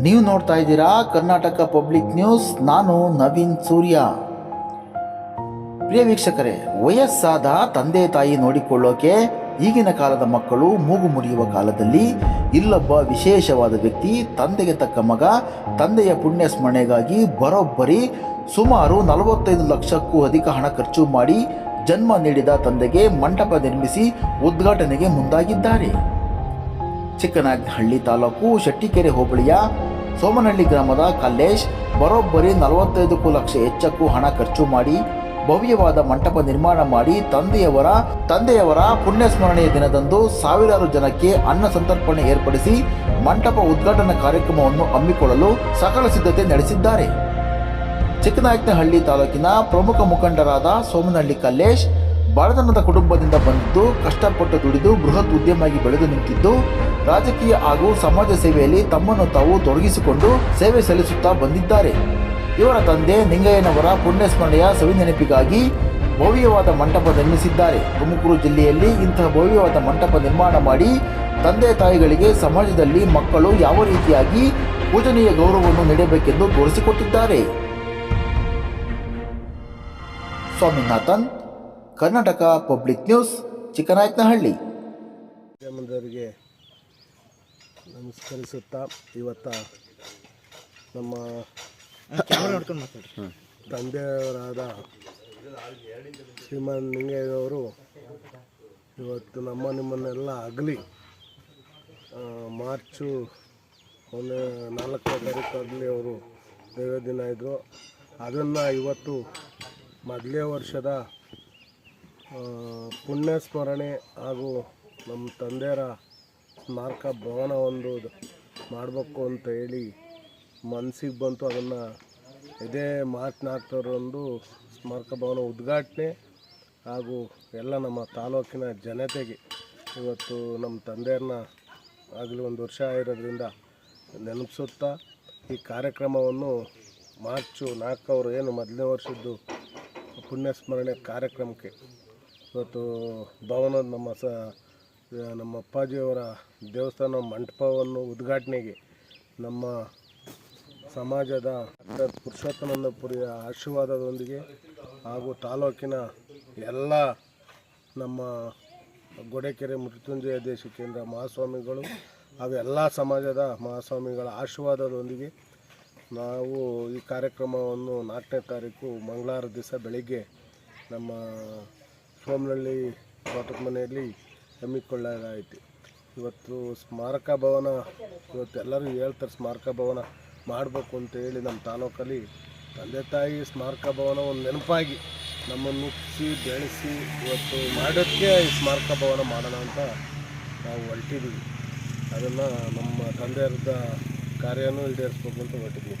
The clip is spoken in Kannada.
ನೀವು ನೋಡ್ತಾ ಇದ್ದೀರಾ ಕರ್ನಾಟಕ ಪಬ್ಲಿಕ್ ನ್ಯೂಸ್. ನಾನು ನವೀನ್ ಸೂರ್ಯ. ಪ್ರಿಯ ವೀಕ್ಷಕರೇ, ವಯಸ್ಸಾದ ತಂದೆ ತಾಯಿ ನೋಡಿಕೊಳ್ಳೋಕೆ ಈಗಿನ ಕಾಲದ ಮಕ್ಕಳು ಮೂಗು ಮುರಿಯುವ ಕಾಲದಲ್ಲಿ ಇಲ್ಲೊಬ್ಬ ವಿಶೇಷವಾದ ವ್ಯಕ್ತಿ, ತಂದೆಗೆ ತಕ್ಕ ಮಗ, ತಂದೆಯ ಪುಣ್ಯ ಸ್ಮರಣೆಗಾಗಿ ಬರೋಬ್ಬರಿ ಸುಮಾರು ನಲವತ್ತೈದು ಲಕ್ಷಕ್ಕೂ ಅಧಿಕ ಹಣ ಖರ್ಚು ಮಾಡಿ ಜನ್ಮ ನೀಡಿದ ತಂದೆಗೆ ಮಂಟಪ ನಿರ್ಮಿಸಿ ಉದ್ಘಾಟನೆಗೆ ಮುಂದಾಗಿದ್ದಾರೆ. ಚಿಕ್ಕನಾಗನಹಳ್ಳಿ ತಾಲೂಕು ಶೆಟ್ಟಿಕೆರೆ ಹೋಬಳಿಯ ಸೋಮನಹಳ್ಳಿ ಗ್ರಾಮದ ಕಲ್ಲೇಶ್ ಬರೋಬ್ಬರಿ ನಲವತ್ತೈದಕ್ಕೂ ಲಕ್ಷ ಹೆಚ್ಚಕ್ಕೂ ಹಣ ಖರ್ಚು ಮಾಡಿ ಭವ್ಯವಾದ ಮಂಟಪ ನಿರ್ಮಾಣ ಮಾಡಿ ತಂದೆಯವರ ತಂದೆಯವರ ಪುಣ್ಯ ಸ್ಮರಣೆಯ ದಿನದಂದು ಸಾವಿರಾರು ಜನಕ್ಕೆ ಅನ್ನ ಸಂತರ್ಪಣೆ ಏರ್ಪಡಿಸಿ ಮಂಟಪ ಉದ್ಘಾಟನಾ ಕಾರ್ಯಕ್ರಮವನ್ನು ಹಮ್ಮಿಕೊಳ್ಳಲು ಸಕಲ ಸಿದ್ಧತೆ ನಡೆಸಿದ್ದಾರೆ. ಚಿಕ್ಕನಾಯಕನಹಳ್ಳಿ ತಾಲೂಕಿನ ಪ್ರಮುಖ ಮುಖಂಡರಾದ ಸೋಮನಹಳ್ಳಿ ಕಲ್ಲೇಶ್ ಬಡತನದ ಕುಟುಂಬದಿಂದ ಬಂದಿದ್ದು, ಕಷ್ಟಪಟ್ಟು ದುಡಿದು, ಬೃಹತ್ ಉದ್ಯಮವಾಗಿ ಬೆಳೆದು ನಿಂತಿದ್ದು, ರಾಜಕೀಯ ಹಾಗೂ ಸಮಾಜ ಸೇವೆಯಲ್ಲಿ ತಮ್ಮನ್ನು ತಾವು ತೊಡಗಿಸಿಕೊಂಡು ಸೇವೆ ಸಲ್ಲಿಸುತ್ತಾ ಬಂದಿದ್ದಾರೆ. ಇವರ ತಂದೆ ನಿಂಗಯ್ಯನವರ ಪುಣ್ಯಸ್ಮರಣೆಯ ಸವಿನೆನಪಿಗಾಗಿ ಭವ್ಯವಾದ ಮಂಟಪ ನಿರ್ಮಿಸಿದ್ದಾರೆ. ತುಮಕೂರು ಜಿಲ್ಲೆಯಲ್ಲಿ ಇಂತಹ ಭವ್ಯವಾದ ಮಂಟಪ ನಿರ್ಮಾಣ ಮಾಡಿ ತಂದೆ ತಾಯಿಗಳಿಗೆ ಸಮಾಜದಲ್ಲಿ ಮಕ್ಕಳು ಯಾವ ರೀತಿಯಾಗಿ ಪೂಜನೀಯ ಗೌರವವನ್ನು ನೀಡಬೇಕೆಂದು ತೋರಿಸಿಕೊಟ್ಟಿದ್ದಾರೆ. Swaminathan Karnataka Public News Chikkanayakanahalli. ಮುಖ್ಯಮಂತ್ರಿಯವರಿಗೆ ನಮಸ್ಕರಿಸುತ್ತಾ ಇವತ್ತ ನಮ್ಮ ತಂದೆಯವರಾದ ಶ್ರೀಮಾನ್ ನಿಂಗಯ್ಯನವರು ಇವತ್ತು ನಮ್ಮ ನಿಮ್ಮನ್ನೆಲ್ಲ ಅಗಲಿ ಆ, ಮಾರ್ಚು ಒಂದು ನಾಲ್ಕನೇ ತಾರೀಕಾಗಲಿ ಅವರು ದೇವ ದಿನ ಇದ್ದರು ಅದನ್ನು ಇವತ್ತು ಮೊದಲೇ ವರ್ಷದ ಪುಣ್ಯ ಸ್ಮರಣೆ ಹಾಗೂ ನಮ್ಮ ತಂದೆಯರ ಸ್ಮಾರಕ ಭವನ ಒಂದು ಮಾಡಬೇಕು ಅಂತ ಹೇಳಿ ಮನಸ್ಸಿಗೆ ಬಂತು ಅದನ್ನು ಇದೇ ಮಾರ್ಚ್ ನಾಲ್ಕರಂದು ಸ್ಮಾರಕ ಭವನ ಉದ್ಘಾಟನೆ ಹಾಗೂ ಎಲ್ಲ ನಮ್ಮ ತಾಲೂಕಿನ ಜನತೆಗೆ ಇವತ್ತು ನಮ್ಮ ತಂದೆಯರನ್ನ ಆಗಲಿ ಒಂದು ವರ್ಷ ಇರೋದ್ರಿಂದ ನೆನಪಿಸುತ್ತಾ ಈ ಕಾರ್ಯಕ್ರಮವನ್ನು ಮಾರ್ಚು ನಾಲ್ಕವರು ಏನು ಮೊದಲನೇ ವರ್ಷದ್ದು ಪುಣ್ಯ ಸ್ಮರಣೆ ಕಾರ್ಯಕ್ರಮಕ್ಕೆ ಇವತ್ತು ಭವನದ ನಮ್ಮ ಸ ನಮ್ಮ ಅಪ್ಪಾಜಿಯವರ ದೇವಸ್ಥಾನ ಮಂಟಪವನ್ನು ಉದ್ಘಾಟನೆಗೆ ನಮ್ಮ ಸಮಾಜದ ಡಾಕ್ಟರ್ ಪುರುಷೋತ್ತಮನಂದಪುರಿಯ ಆಶೀರ್ವಾದದೊಂದಿಗೆ ಹಾಗೂ ತಾಲೂಕಿನ ಎಲ್ಲ ನಮ್ಮ ಗೊಡೆಕೆರೆ ಮೃತ್ಯುಂಜಯ ದೇಶಿಕೇಂದ್ರ ಮಹಾಸ್ವಾಮಿಗಳು ಹಾಗೂ ಎಲ್ಲ ಸಮಾಜದ ಮಹಾಸ್ವಾಮಿಗಳ ಆಶೀರ್ವಾದದೊಂದಿಗೆ ನಾವು ಈ ಕಾರ್ಯಕ್ರಮವನ್ನು ನಾಲ್ಕನೇ ತಾರೀಕು ಮಂಗಳವಾರ ದಿವಸ ಬೆಳಿಗ್ಗೆ ನಮ್ಮ ಸೋಮನಹಳ್ಳಿ ತೋಟದ ಮನೆಯಲ್ಲಿ ಹಮ್ಮಿಕೊಳ್ಳಲಾಯಿತು ಇವತ್ತು ಸ್ಮಾರಕ ಭವನ, ಇವತ್ತು ಎಲ್ಲರೂ ಹೇಳ್ತಾರೆ ಸ್ಮಾರಕ ಭವನ ಮಾಡಬೇಕು ಅಂತ ಹೇಳಿ ನಮ್ಮ ತಾಲೂಕಲ್ಲಿ. ತಂದೆ ತಾಯಿ ಸ್ಮಾರಕ ಭವನ ಒಂದು ನೆನಪಾಗಿ ನಮ್ಮನ್ನು ಮುಗಿಸಿ ಬೆಳೆಸಿ ಇವತ್ತು ಮಾಡೋಕ್ಕೆ ಈ ಸ್ಮಾರಕ ಭವನ ಮಾಡೋಣ ಅಂತ ನಾವು ಹೊರಟಿದ್ದೀವಿ. ಅದನ್ನು ನಮ್ಮ ತಂದೆಯರದ ಕಾರ್ಯನೂ ಈಡೇರಿಸ್ಬೇಕು ಅಂತ ಹೊರಟಿದ್ದೀವಿ.